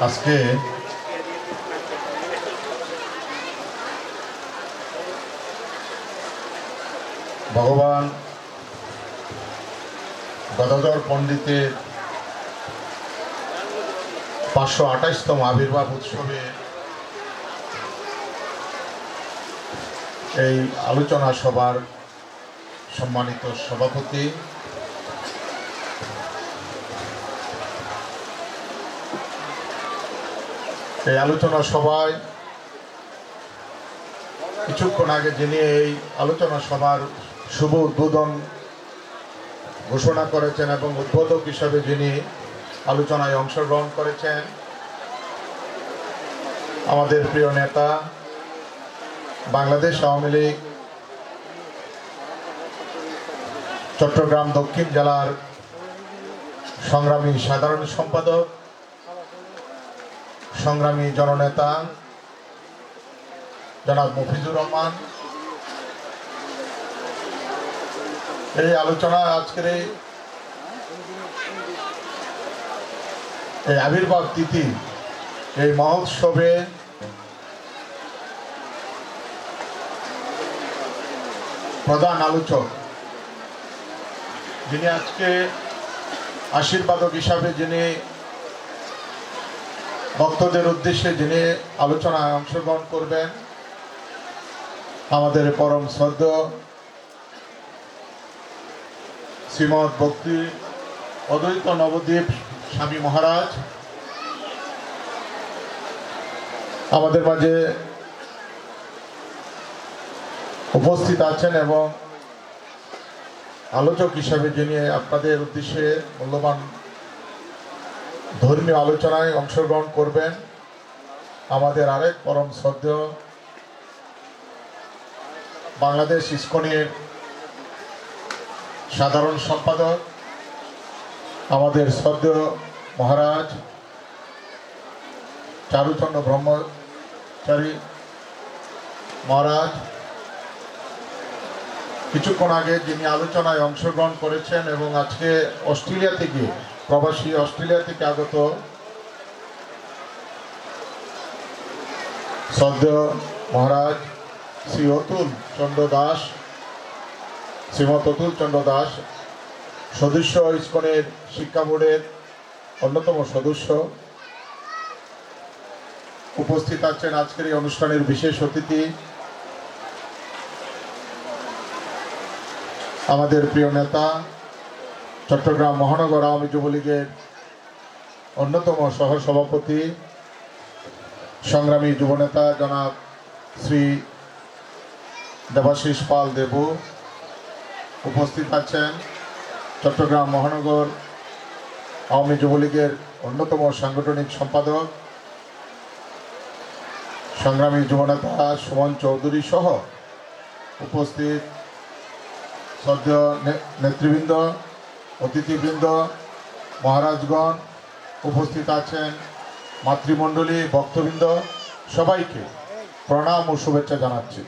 আজকে ভগবান গদাধর পণ্ডিতের পাঁচশো আঠাশতম আবির্ভাব উৎসবে এই আলোচনা সভার সম্মানিত সভাপতি এই আলোচনা সভায় কিছুক্ষণ আগে যিনি এই আলোচনা সভার শুভ উদ্বোধন ঘোষণা করেছেন এবং উদ্বোধক হিসাবে যিনি আলোচনায় অংশগ্রহণ করেছেন, আমাদের প্রিয় নেতা, বাংলাদেশ আওয়ামী লীগ, চট্টগ্রাম দক্ষিণ জেলার সংগ্রামী সাধারণ সম্পাদক সংগ্রামী জননেতা জনাব মফিজুর রহমান। এই আলোচনা আজকের এই আবির্ভাব তিথি, এই মহোৎসবে প্রধান আলোচক, যিনি আজকে আশীর্বাদক হিসাবে যিনি ভক্তদের উদ্দেশ্যে যিনি আলোচনায় অংশগ্রহণ করবেন, আমাদের পরম শ্রদ্ধ শ্রীমৎ ভক্তি অদ্বৈত নবদ্বীপ স্বামী মহারাজ, আমাদের মাঝে উপস্থিত আছেন এবং আলোচক হিসাবে যিনি আপনাদের উদ্দেশ্যে মূল্যবান ধর্মীয় আলোচনায় অংশগ্রহণ করবেন আমাদের আরেক পরম শ্রদ্ধেয় বাংলাদেশ ইস্কনের সাধারণ সম্পাদক, আমাদের শ্রদ্ধেয় মহারাজ চারুচন্দ্র ব্রহ্মচারী মহারাজ। কিছুক্ষণ আগে যিনি আলোচনায় অংশগ্রহণ করেছেন এবং আজকে অস্ট্রেলিয়া থেকে প্রবাসী অস্ট্রেলিয়া থেকে আগত সদ্য মহারাজ শ্রী অতুল চন্দ্র দাস শ্রীমত অতুল চন্দ্র দাস, সদস্য ইস্কনের শিক্ষা বোর্ডের অন্যতম সদস্য। উপস্থিত আছেন আজকের এই অনুষ্ঠানের বিশেষ অতিথি। আমাদের প্রিয় নেতা চট্টগ্রাম মহানগর আওয়ামী যুবলীগের অন্যতম সহসভাপতি, সংগ্রামী যুবনেতা জনাব শ্রী দেবাশিস পাল দেবু উপস্থিত আছেন। চট্টগ্রাম মহানগর আওয়ামী যুবলীগের অন্যতম সাংগঠনিক সম্পাদক, সংগ্রামী যুবনেতা সুমন চৌধুরী সহ উপস্থিত নে- নেতৃবৃন্দ অতিথিবৃন্দ, মহারাজগণ উপস্থিত আছেন, মাতৃমণ্ডলী, ভক্তবৃন্দ, সবাইকে প্রণাম ও শুভেচ্ছা জানাচ্ছি।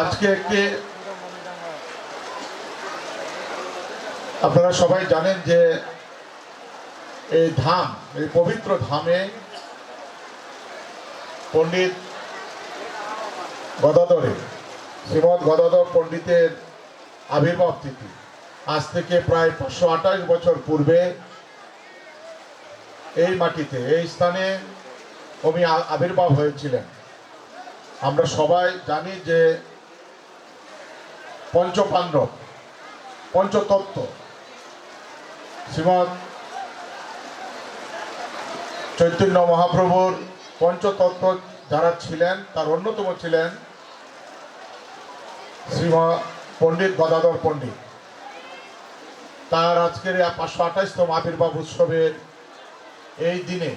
আজকে একটি আপনারা সবাই জানেন যে এই ধাম, এই পবিত্র ধামে পণ্ডিত গদাধরে শ্রীমৎ গদাধর পণ্ডিতের আবির্ভাব তিথি। আজ থেকে প্রায় পাঁচশো আঠাশ বছর পূর্বে এই মাটিতে, এই স্থানে উনি আবির্ভাব হয়েছিলেন। আমরা সবাই জানি যে পঞ্চপাণ্ডব, পঞ্চতত্ত্ব, শ্রীমৎ চৈতন্য মহাপ্রভুর পঞ্চতত্ত্ব যারা ছিলেন, তার অন্যতম ছিলেন শ্রীমা পণ্ডিত গদাধর পণ্ডিত। তার আজকের পাঁচশো আঠাশতম আবির্ভাব উৎসবের এই দিনে,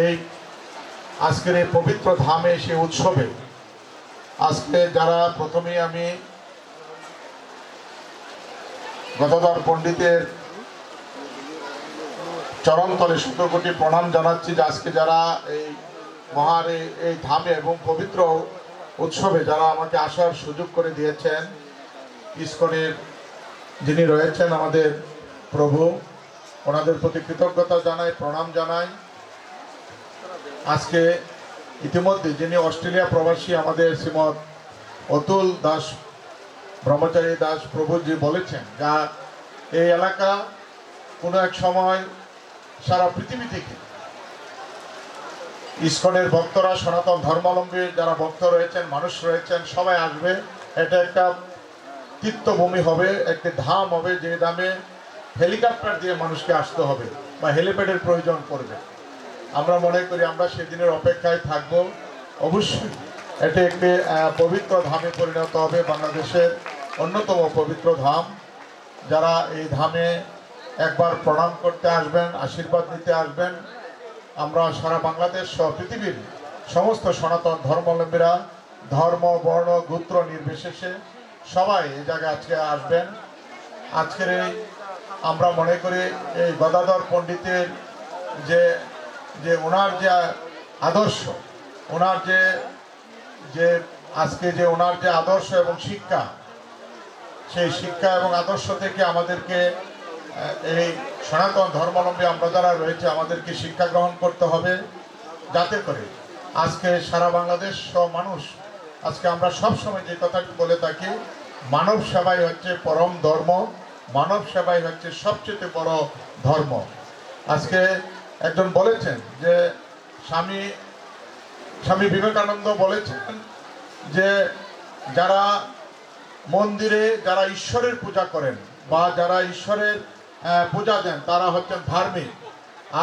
এই আজকের এই পবিত্র ধামে সে উৎসবে আজকে যারা প্রথমেই আমি গদাধর পণ্ডিতের চরণতলে কোটি প্রণাম জানাচ্ছি যে আজকে যারা এই মহার এই ধামে এবং পবিত্র উৎসবে যারা আমাকে আসার সুযোগ করে দিয়েছেন, ইস্কনের যিনি রয়েছেন আমাদের প্রভু, ওনাদের প্রতি কৃতজ্ঞতা জানাই, প্রণাম জানাই। আজকে ইতিমধ্যে যিনি অস্ট্রেলিয়া প্রবাসী, আমাদের শ্রীমৎ অতুল দাস, ব্রহ্মচারী দাস প্রভুজি বলেছেন, যা এই এলাকা কোনো এক সময় সারা পৃথিবী থেকে ইস্কনের ভক্তরা, সনাতন ধর্মাবলম্বী যারা ভক্ত রয়েছেন, মানুষ রয়েছেন, সবাই আসবে। এটা একটা তীর্থভূমি হবে, একটি ধাম হবে, যে দামে হেলিকপ্টার দিয়ে মানুষকে আসতে হবে বা হেলিপ্যাডের প্রয়োজন পড়বে। আমরা মনে করি আমরা সেদিনের অপেক্ষায় থাকব। অবশ্যই এটি একটি পবিত্র ধামে পরিণত হবে, বাংলাদেশের অন্যতম পবিত্র ধাম। যারা এই ধামে একবার প্রণাম করতে আসবেন, আশীর্বাদ নিতে আসবেন আমরা সারা বাংলাদেশ সহ পৃথিবীর সমস্ত সনাতন ধর্মাবলম্বীরা ধর্ম, বর্ণ, গোত্র নির্বিশেষে সবাই এই জায়গায় আজকে আসবেন। আজকের এই আমরা মনে করি এই গদাধর পণ্ডিতের যে যে ওনার যে আদর্শ, ওনার যে যে আজকে যে ওনার যে আদর্শ এবং শিক্ষা, সেই শিক্ষা এবং আদর্শ থেকে আমাদেরকে এই সনাতন ধর্মাবলম্বী আমরা যারা রয়েছে, আমাদেরকে শিক্ষা গ্রহণ করতে হবে যাতে করে আজকে সারা বাংলাদেশ সব মানুষ, আজকে আমরা সব সময় যে কথাটি বলে থাকি, মানব সেবাই হচ্ছে পরম ধর্ম, মানব সেবাই হচ্ছে সবচেয়ে বড় ধর্ম। আজকে একজন বলেছেন যে স্বামী স্বামী বিবেকানন্দ বলেছেন যে যারা মন্দিরে যারা ঈশ্বরের পূজা করেন বা যারা ঈশ্বরের পূজা দেন তারা হচ্ছেন ধার্মিক।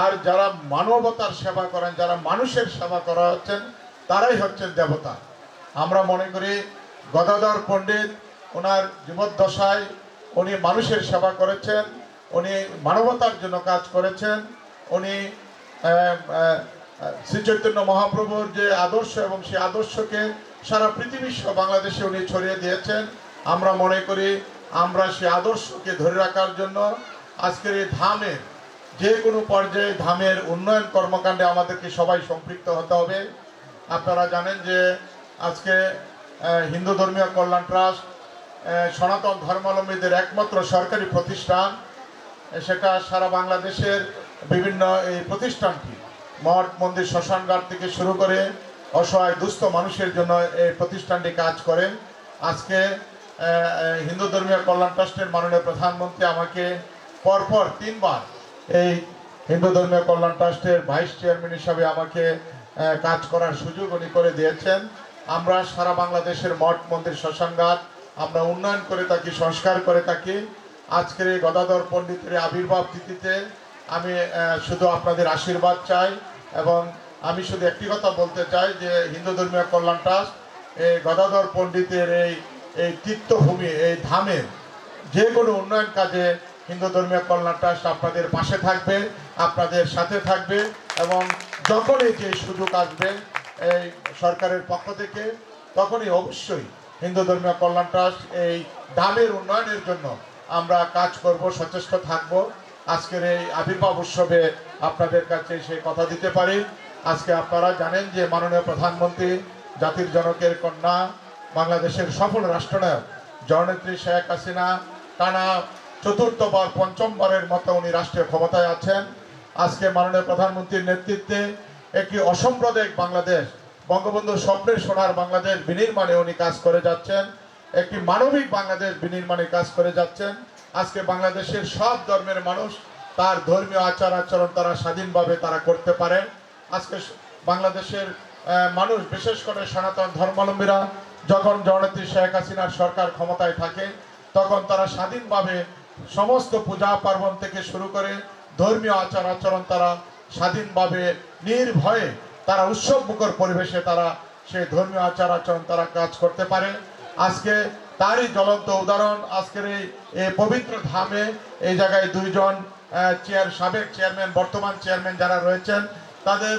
আর যারা মানবতার সেবা করেন যারা মানুষের সেবা করা হচ্ছেন তারাই হচ্ছেন দেবতা। আমরা মনে করি গদাধর পণ্ডিত ওনার জীবদ্দশায় উনি মানুষের সেবা করেছেন উনি মানবতার জন্য কাজ করেছেন উনি আহ, আহ, শ্রী চৈতন্য মহাপ্রভুর যে আদর্শ এবং সেই আদর্শকে সারা পৃথিবী সহ বাংলাদেশে উনি ছড়িয়ে দিয়েছেন। আমরা মনে করি আমরা সেই আদর্শকে ধরে রাখার জন্য আজকের এই ধামের যে কোনো পর্যায়ে ধামের উন্নয়ন কর্মকাণ্ডে আমাদেরকে সবাই সম্পৃক্ত হতে হবে। আপনারা জানেন যে আজকে হিন্দু ধর্মীয় কল্যাণ ট্রাস্ট সনাতন ধর্মাবলম্বীদের একমাত্র সরকারি প্রতিষ্ঠান, সেটা সারা বাংলাদেশের বিভিন্ন এই প্রতিষ্ঠানটি, মঠ, মন্দির শ্মশানঘাট থেকে শুরু করে অসহায়, দুস্থ মানুষের জন্য এই প্রতিষ্ঠানটি কাজ করে আজকে হিন্দু ধর্মীয় কল্যাণ ট্রাস্টের মাননীয় প্রধানমন্ত্রী আমাকে পরপর তিনবার এই হিন্দু ধর্মীয় কল্যাণ ট্রাস্টের ভাইস চেয়ারম্যান হিসাবে আমাকে কাজ করার সুযোগ উনি করে দিয়েছেন। আমরা সারা বাংলাদেশের মঠ, মন্দির, শ্মশানঘাট, আমরা উন্নয়ন করে থাকি, সংস্কার করে থাকি। আজকের এই গদাধর পণ্ডিতের আবির্ভাব তিথিতে আমি শুধু আপনাদের আশীর্বাদ চাই এবং আমি শুধু একটি কথা বলতে চাই যে হিন্দু ধর্মীয় কল্যাণ ট্রাস্ট এই গদাধর পণ্ডিতের এই এই তীর্থভূমি এই ধামের যে কোনো উন্নয়ন কাজে হিন্দু ধর্মীয় কল্যাণ ট্রাস্ট আপনাদের পাশে থাকবে, আপনাদের সাথে থাকবে এবং যখনই যে সুযোগ আসবে এই সরকারের পক্ষ থেকে, তখনই অবশ্যই হিন্দু ধর্মীয় কল্যাণ ট্রাস্ট এই ধামের উন্নয়নের জন্য আমরা কাজ করব, সচেষ্ট থাকব। আজকের এই আবির্ভাব উৎসবে আপনাদের কাছে সেই কথা দিতে পারি। আজকে আপনারা জানেন যে মাননীয় প্রধানমন্ত্রী, জাতির জনকের কন্যা, বাংলাদেশের সফল রাষ্ট্রনায়ক জননেত্রী শেখ হাসিনা, টানা চতুর্থবার, পঞ্চমবারের মতো উনি রাষ্ট্রীয় ক্ষমতায় আছেন। আজকে মাননীয় প্রধানমন্ত্রীর নেতৃত্বে একটি অসাম্প্রদায়িক বাংলাদেশ, বঙ্গবন্ধু স্বপ্নের সোনার বাংলাদেশ বিনির্মাণে উনি কাজ করে যাচ্ছেন। একটি মানবিক বাংলাদেশ বিনির্মাণে কাজ করে যাচ্ছেন। আজকে বাংলাদেশের সব ধর্মের মানুষ তার ধর্মীয় আচার আচরণ তারা স্বাধীনভাবে তারা করতে পারেন। আজকে বাংলাদেশের মানুষ, বিশেষ করে সনাতন ধর্মাবলম্বীরা, যখন জননেত্রী শেখ হাসিনার সরকার ক্ষমতায় থাকে, তখন তারা স্বাধীনভাবে সমস্ত পূজা পার্বণ থেকে শুরু করে ধর্মীয় আচার আচরণ তারা স্বাধীনভাবে নির্ভয়ে তারা উৎসব মুখর পরিবেশে তারা সেই ধর্মীয় আচার আচরণ তারা কাজ করতে পারে। আজকে তারই জ্বলন্ত উদাহরণ, আজকের এই পবিত্র ধামে এই জায়গায় দুইজন চেয়ার সাবেক চেয়ারম্যান বর্তমান চেয়ারম্যান যারা রয়েছেন, তাদের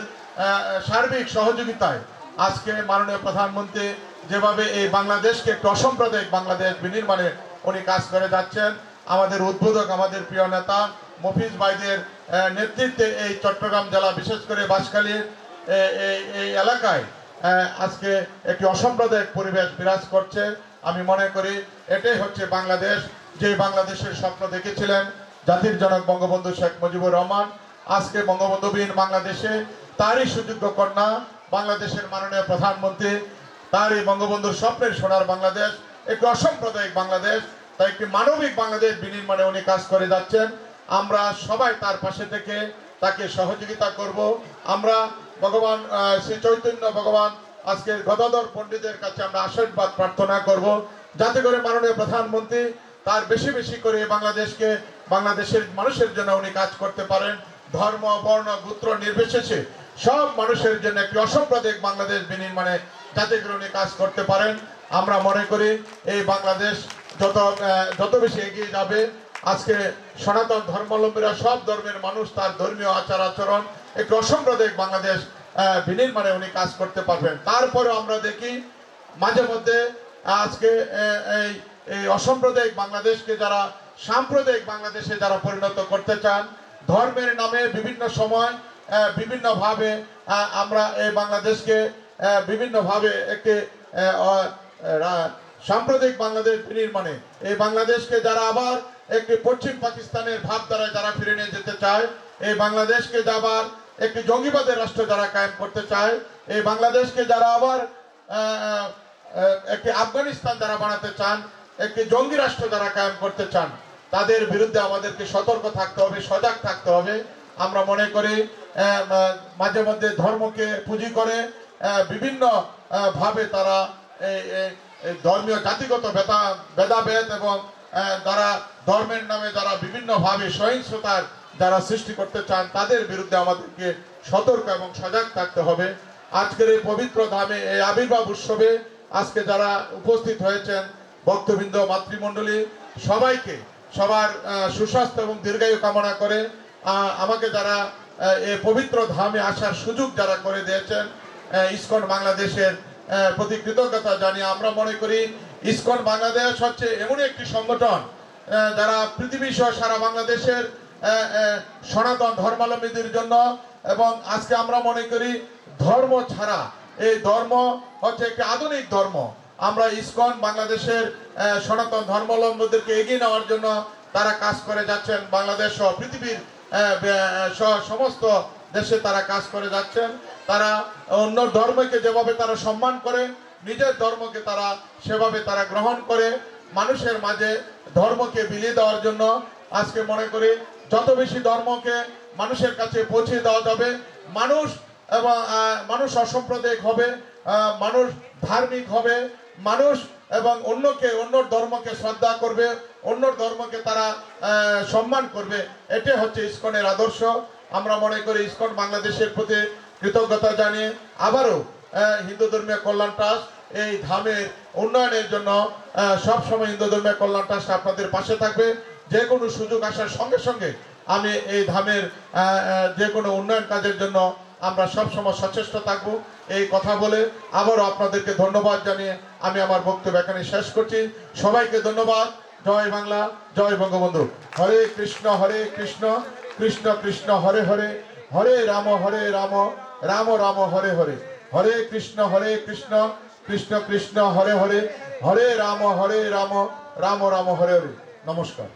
সার্বিক সহযোগিতায় আজকে মাননীয় প্রধানমন্ত্রী যেভাবে এই বাংলাদেশকে একটি অসাম্প্রদায়িক বাংলাদেশ বিনির্মাণে উনি কাজ করে যাচ্ছেন আমাদের উদ্বোধক, আমাদের প্রিয় নেতা মফিজ ভাইদের নেতৃত্বে এই চট্টগ্রাম জেলা, বিশেষ করে বাঁশখালীর এই এলাকায় আজকে একটি অসাম্প্রদায়িক পরিবেশ বিরাজ করছে। আমি মনে করি এটাই হচ্ছে বাংলাদেশ, যে বাংলাদেশের স্বপ্ন দেখেছিলেন জাতির জনক বঙ্গবন্ধু শেখ মুজিবুর রহমান। আজকে বঙ্গবন্ধুবিহীন বাংলাদেশে তারই সুযোগ্য কন্যা, বাংলাদেশের মাননীয় প্রধানমন্ত্রী তার এই বঙ্গবন্ধুর স্বপ্নের সোনার বাংলাদেশ, একটি অসাম্প্রদায়িক বাংলাদেশ। তাই একটি মানবিক বাংলাদেশ বিনির্মাণে উনি কাজ করে যাচ্ছেন। আমরা সবাই তার পাশে থেকে তাকে সহযোগিতা করব। আমরা ভগবান শ্রী চৈতন্য ভগবান আজকে গদাধর পণ্ডিতের কাছে আমরা আশীর্বাদ প্রার্থনা করব। যাতে করে মাননীয় প্রধানমন্ত্রী তার বেশি বেশি করে বাংলাদেশকে, বাংলাদেশের মানুষের জন্য উনি কাজ করতে পারেন। ধর্ম, বর্ণ, গোত্র নির্বিশেষে সব মানুষের জন্য একটি অসাম্প্রদায়িক বাংলাদেশ বিনির্মাণে যাতে করে উনি কাজ করতে পারেন। আমরা মনে করি এই বাংলাদেশ যত যত বেশি এগিয়ে যাবে, আজকে সনাতন ধর্মাবলম্বীরা সব ধর্মের মানুষ, তার ধর্মীয় আচার আচরণ, একটি অসাম্প্রদায়িক বাংলাদেশ বিনির্মাণে উনি কাজ করতে পারবেন। তারপরেও আমরা দেখি, মাঝে মধ্যে আজকে এই এই অসাম্প্রদায়িক বাংলাদেশকে যারা, সাম্প্রদায়িক বাংলাদেশে যারা পরিণত করতে চান, ধর্মের নামে বিভিন্ন সময় বিভিন্নভাবে আমরা এই বাংলাদেশকে বিভিন্নভাবে একটি সাম্প্রদায়িক বাংলাদেশ বিনির্মাণে। এই বাংলাদেশকে যারা আবার একটি পশ্চিম পাকিস্তানের ভাবধারা যারা ফিরে নিয়ে যেতে চায়, এই বাংলাদেশকে আবার একটি জঙ্গিবাদের রাষ্ট্র যারা কায়েম করতে চায়, এই বাংলাদেশকে যারা আবার একটি আফগানিস্তান যারা বানাতে চান, একটি জঙ্গি রাষ্ট্র যারা কায়েম করতে চান, তাদের বিরুদ্ধে আমাদেরকে সতর্ক থাকতে হবে, সজাগ থাকতে হবে। আমরা মনে করি মাঝে মধ্যে ধর্মকে পুঁজি করে বিভিন্ন ভাবে তারা এই ধর্মীয় জাতিগত ভেদা, ভেদাভেদ এবং যারা ধর্মের নামে যারা বিভিন্নভাবে সহিংসতার যারা সৃষ্টি করতে চান, তাদের বিরুদ্ধে আমাদেরকে সতর্ক এবং সজাগ থাকতে হবে। আজকের এই পবিত্র ধামে, এই আবির্ভাব উৎসবে আজকে যারা উপস্থিত হয়েছেন, ভক্তবৃন্দ, মাতৃমণ্ডলী, সবাইকে সবার সুস্বাস্থ্য এবং দীর্ঘায়ু কামনা করে আমাকে যারা এই পবিত্র ধামে আসার সুযোগ যারা করে দিয়েছেন ইসকন বাংলাদেশের প্রতি কৃতজ্ঞতা জানিয়ে আমরা মনে করি ইসকন বাংলাদেশ হচ্ছে এমন একটি সংগঠন যারা পৃথিবী সহ সারা বাংলাদেশের সনাতন ধর্মাবলম্বীদের জন্য এবং আজকে আমরা মনে করি ধর্ম ছাড়া, এই ধর্ম হচ্ছে একটি আধুনিক ধর্ম। আমরা ইসকন বাংলাদেশের সনাতন ধর্মাবলম্বীদেরকে এগিয়ে নেওয়ার জন্য তারা কাজ করে যাচ্ছেন বাংলাদেশ সহ পৃথিবীর সহ সমস্ত দেশে তারা কাজ করে যাচ্ছেন, তারা অন্য ধর্মকে যেভাবে তারা সম্মান করে, নিজের ধর্মকে তারা সেভাবে তারা গ্রহণ করে, মানুষের মাঝে ধর্মকে বিলিয়ে দেওয়ার জন্য আজকে মনে করি যত বেশি ধর্মকে মানুষের কাছে পৌঁছে দেওয়া যাবে, মানুষ এবং মানুষ অসাম্প্রদায়িক হবে মানুষ ধার্মিক হবে, মানুষ এবং অন্যকে, অন্য ধর্মকে শ্রদ্ধা করবে, অন্য ধর্মকে তারা সম্মান করবে, এটাই হচ্ছে ইস্কনের আদর্শ। আমরা মনে করি ইসকন বাংলাদেশের প্রতি কৃতজ্ঞতা জানিয়ে আবারও হিন্দু ধর্মীয় কল্যাণ ট্রাস্ট এই ধামের উন্নয়নের জন্য সবসময় হিন্দু ধর্মীয় কল্যাণ ট্রাস্ট আপনাদের পাশে থাকবে। যে কোনো সুযোগ আসার সঙ্গে সঙ্গে আমি এই ধামের যে কোনো উন্নয়ন কাজের জন্য আমরা সবসময় সচেষ্ট থাকব। এই কথা বলে আবারও আপনাদেরকে ধন্যবাদ জানিয়ে আমি আমার বক্তব্য এখানে শেষ করছি। সবাইকে ধন্যবাদ। জয় বাংলা, জয় বঙ্গবন্ধু। হরে কৃষ্ণ হরে কৃষ্ণ। কৃষ্ণ কৃষ্ণ হরে হরে হরে রাম হরে রাম রাম রাম হরে হরে হরে কৃষ্ণ হরে কৃষ্ণ কৃষ্ণ কৃষ্ণ হরে হরে হরে রাম হরে রাম রাম রাম হরে হরে নমস্কার